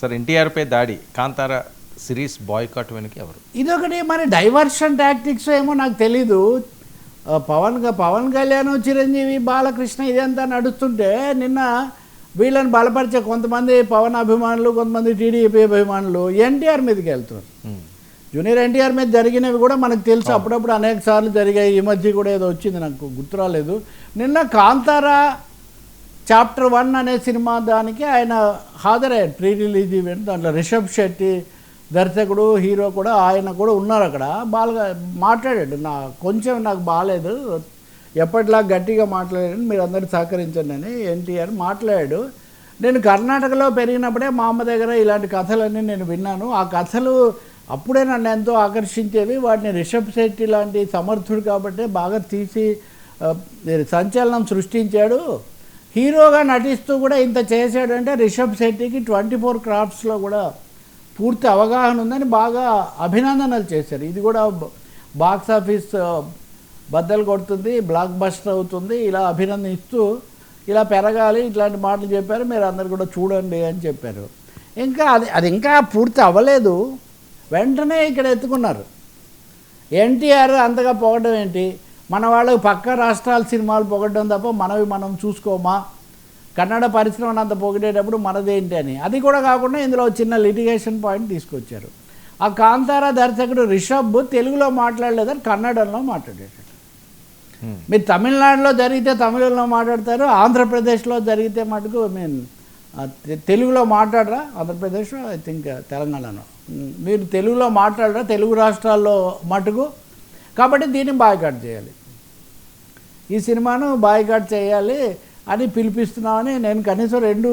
Sir ఎన్టీఆర్పై దాడి Kantara series boycott వెనుక ఎవరు? ఇదొకటి మరి డైవర్షన్ టాక్టిక్స్ ఏమో నాకు తెలీదు. పవన్ పవన్ కళ్యాణ్ చిరంజీవి బాలకృష్ణ ఇదంతా నడుస్తుంటే నిన్న వీళ్ళని బలపరిచే కొంతమంది పవన్ అభిమానులు కొంతమంది టీడీపీ అభిమానులు ఎన్టీఆర్ మీదకి వెళ్తున్నారు. జూనియర్ ఎన్టీఆర్ మీద జరిగినవి కూడా మనకు తెలుసు. అప్పుడప్పుడు అనేక సార్లు జరిగాయి. ఈ మధ్య కూడా ఏదో వచ్చింది నాకు గుర్తు రాలేదు. నిన్న కాంతారా చాప్టర్ వన్ అనే సినిమా దానికి ఆయన హాజరయ్యారు ప్రీ రిలీజ్ ఈవెంట్ దాంట్లో రిషబ్ శెట్టి దర్శకుడు హీరో కూడా ఆయన కూడా ఉన్నారు అక్కడ. బాగా మాట్లాడాడు. నా కొంచెం నాకు బాగాలేదు. ఎప్పటిలా గట్టిగా మాట్లాడాను మీరు అందరూ సహకరించండి అని ఎన్టీఆర్ మాట్లాడాడు. నేను కర్ణాటకలో పెరిగినప్పుడే మా అమ్మ దగ్గర ఇలాంటి కథలన్నీ నేను విన్నాను. ఆ కథలు అప్పుడే నన్ను ఎంతో ఆకర్షించేవి. వాటిని రిషబ్ శెట్టి లాంటి సమర్థుడు కాబట్టి బాగా తీసి సంచలనం సృష్టించాడు. హీరోగా నటిస్తూ కూడా ఇంత చేశాడంటే రిషబ్ శెట్టికి ట్వంటీ ఫోర్ క్రాఫ్ట్స్లో కూడా పూర్తి అవగాహన ఉందని బాగా అభినందనలు చేశారు. ఇది కూడా బాక్స్ ఆఫీస్ బద్దలు కొడుతుంది బ్లాక్ బస్టర్ అవుతుంది ఇలా అభినందిస్తూ ఇలా పెరగాలి ఇట్లాంటి మాటలు చెప్పారు మీరు అందరు కూడా చూడండి అని చెప్పారు. ఇంకా అది అది ఇంకా పూర్తి అవ్వలేదు. వెంటనే ఇక్కడ ఎత్తుకున్నారు. ఎన్టీఆర్ అంతగా పోవడం ఏంటి? మన వాళ్ళకి పక్క రాష్ట్రాల సినిమాలు పొగడడం తప్ప మనవి మనం చూసుకోమా? కన్నడ పరిశ్రమను అంత పొగిడేటప్పుడు మనదేంటి అని. అది కూడా కాకుండా ఇందులో చిన్న లిటిగేషన్ పాయింట్ తీసుకొచ్చారు. ఆ కాంతారా దర్శకుడు రిషబ్ తెలుగులో మాట్లాడలేదని కన్నడంలో మాట్లాడాడు మ్మ్. మీరు తమిళనాడులో జరిగితే తమిళంలో మాట్లాడతారు ఆంధ్రప్రదేశ్లో జరిగితే మటుకు మీన్ తెలుగులో మాట్లాడరా? ఆంధ్రప్రదేశ్ ఐ థింక్ తెలంగాణలో. మీరు తెలుగులో మాట్లాడరా? తెలుగు రాష్ట్రాల్లో మటుకు కాబట్టి దీన్ని బాయ్కాట్ చేయాలి. ఈ సినిమాను బాయ్కాట్ చేయాలి అని పిలిపిస్తున్నామని నేను కనీసం రెండు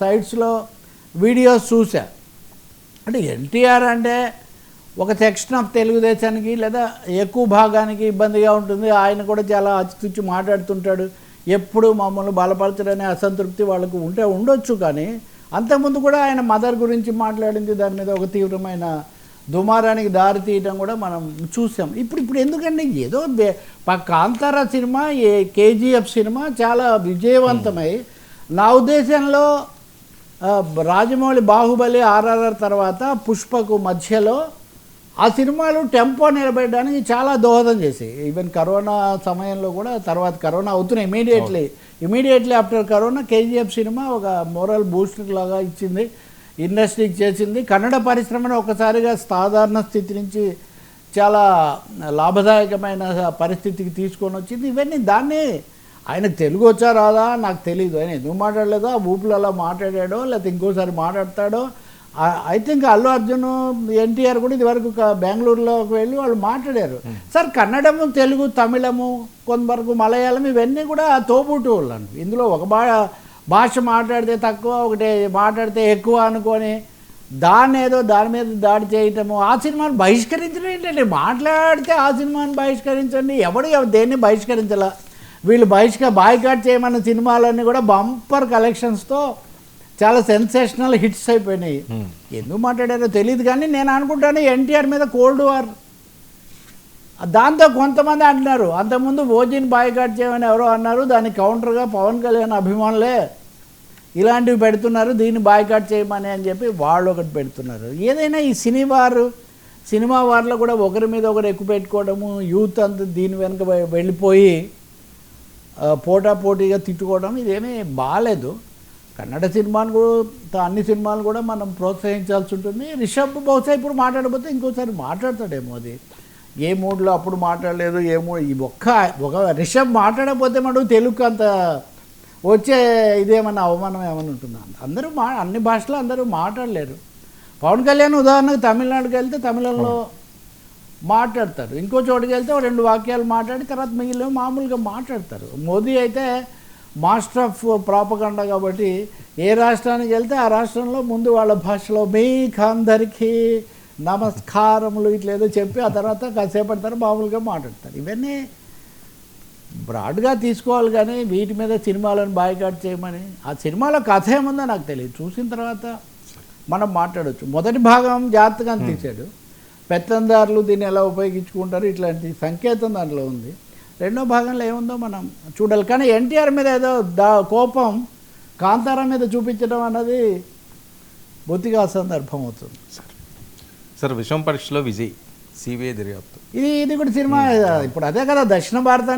సైట్స్లో వీడియోస్ చూసా అంటే ఎన్టీఆర్ అంటే ఒక సెక్షన్ ఆఫ్ తెలుగుదేశానికి లేదా ఎక్కువ భాగానికి ఇబ్బందిగా ఉంటుంది. ఆయన కూడా చాలా అచితుచ్చి మాట్లాడుతుంటాడు. ఎప్పుడు మమ్మల్ని బలపరచడనే అసంతృప్తి వాళ్ళకు ఉంటే ఉండొచ్చు కానీ అంతకుముందు కూడా ఆయన మదర్ గురించి మాట్లాడింది. దాని మీద ఒక తీవ్రమైన దుమారానికి దారి తీయటం కూడా మనం చూసాం. ఇప్పుడు ఇప్పుడు ఎందుకంటే ఏదో కాంతారా సినిమా ఏ కేజీఎఫ్ సినిమా చాలా విజయవంతమై నా ఉద్దేశంలో రాజమౌళి బాహుబలి ఆర్ఆర్ఆర్ తర్వాత పుష్పకు మధ్యలో ఆ సినిమాలు టెంపో నిలబెట్టడానికి చాలా దోహదం చేసాయి ఈవెన్ కరోనా సమయంలో కూడా తర్వాత కరోనా అవుతున్నాయి immediately immediately after corona KGF cinema ఒక మోరల్ బూస్టర్ లాగా ఇచ్చింది. ఇండస్ట్రీకి చేసింది. కన్నడ పరిశ్రమను ఒకసారిగా సాధారణ స్థితి నుంచి చాలా లాభదాయకమైన పరిస్థితికి తీసుకొని వచ్చింది. ఇవన్నీ దాన్ని ఆయనకు తెలుగు వచ్చా రాదా? నాకు తెలియదు ఆయన ఎందుకు మాట్లాడలేదో? ఆ ఊపులు అలా మాట్లాడాడో లేకపోతే ఇంకోసారి మాట్లాడతాడో? I think Allu Arjun NTR కూడా ఇదివరకు బెంగళూరులోకి వెళ్ళి వాళ్ళు మాట్లాడారు. సార్ కన్నడము తెలుగు తమిళము కొంతవరకు మలయాళం ఇవన్నీ కూడా తోబుట్టువులు అండి. ఇందులో ఒక భా భాష మాట్లాడితే తక్కువ ఒకటి మాట్లాడితే ఎక్కువ అనుకొని దాన్ని ఏదో దాని మీద దాడి చేయటము ఆ సినిమాను బహిష్కరించడం ఏంటంటే మాట్లాడితే ఆ సినిమాని బహిష్కరించండి. ఎవడు ఎవ- దేన్ని బహిష్కరించాల? వీళ్ళు బహిష్క బాయ్కాట్ చేయమన్న సినిమాలన్నీ కూడా బంపర్ కలెక్షన్స్తో చాలా సెన్సేషనల్ హిట్స్ అయిపోయినాయి. ఎందుకు మాట్లాడారో తెలియదు కానీ నేను అనుకుంటాను ఎన్టీఆర్ మీద కోల్డ్ వార్ దాంతో కొంతమంది అంటున్నారు అంతకుముందు ఓజీని బాయ్కాట్ చేయమని ఎవరో అన్నారు దాని కౌంటర్గా పవన్ కళ్యాణ్ అభిమానులే ఇలాంటివి పెడుతున్నారు దీన్ని బాయ్కాట్ చేయమని అని చెప్పి వాళ్ళు ఒకటి పెడుతున్నారు. ఏదైనా ఈ సినీవారు సినిమా వారిలో కూడా ఒకరి మీద ఒకరు ఎక్కువ పెట్టుకోవడము యూత్ అంతా దీని వెనుక వెళ్ళిపోయి పోటా పోటీగా తిట్టుకోవడం ఇదేమీ బాగాలేదు కన్నడ సినిమాను కూడా అన్ని సినిమాలు కూడా మనం ప్రోత్సహించాల్సి ఉంటుంది. రిషబ్ బహుశా ఇప్పుడు మాట్లాడబోతే ఇంకోసారి మాట్లాడతాడేమో అది. ఏ మూడ్లో అప్పుడు మాట్లాడలేదు ఏ మూడు ఈ ఒక్క ఒక రిషబ్ మాట్లాడకపోతే మనం తెలుగు అంత వచ్చే ఇదేమన్నా అవమానం ఏమైనా ఉంటుందా? అందరూ మా అన్ని భాషలో అందరూ మాట్లాడలేరు. పవన్ కళ్యాణ్ ఉదాహరణకు తమిళనాడుకి వెళ్తే తమిళంలో మాట్లాడతారు. ఇంకో చోటుకి వెళ్తే రెండు వాక్యాలు మాట్లాడి తర్వాత మిగిలిన మామూలుగా మాట్లాడతారు. మోదీ అయితే మాస్టర్ ఆఫ్ ప్రాపగండ కాబట్టి ఏ రాష్ట్రానికి వెళ్తే ఆ రాష్ట్రంలో ముందు వాళ్ళ భాషలో మీకు అందరికీ నమస్కారములు ఇట్లా ఏదో చెప్పి ఆ తర్వాత కాసేపటి తర్వాత మామూలుగా మాట్లాడతారు. ఇవన్నీ బ్రాడ్గా తీసుకోవాలి కానీ వీటి మీద సినిమాలను బాయ్కాట్ చేయమని. ఆ సినిమాలో కథ ఏముందో నాకు తెలియదు. చూసిన తర్వాత మనం మాట్లాడవచ్చు మొదటి భాగం జాగ్రత్తగా తీశాడు. పెత్తందారులు దీన్ని ఎలా ఉపయోగించుకుంటారు ఇట్లాంటి సంకేతం దాంట్లో ఉంది. రెండో భాగంలో ఏముందో మనం చూడాలి. కానీ ఎన్టీఆర్ మీద ఏదో దా కోపం కాంతారా మీద చూపించడం అన్నది బొత్తిగా సందర్భం అవుతుంది. సార్ విషమ పరీక్షలో విజయ్ సిబిఐ దర్యాప్తు. ఇది ఇది కూడా సినిమా ఇప్పుడు అదే కదా దక్షిణ భారతానికి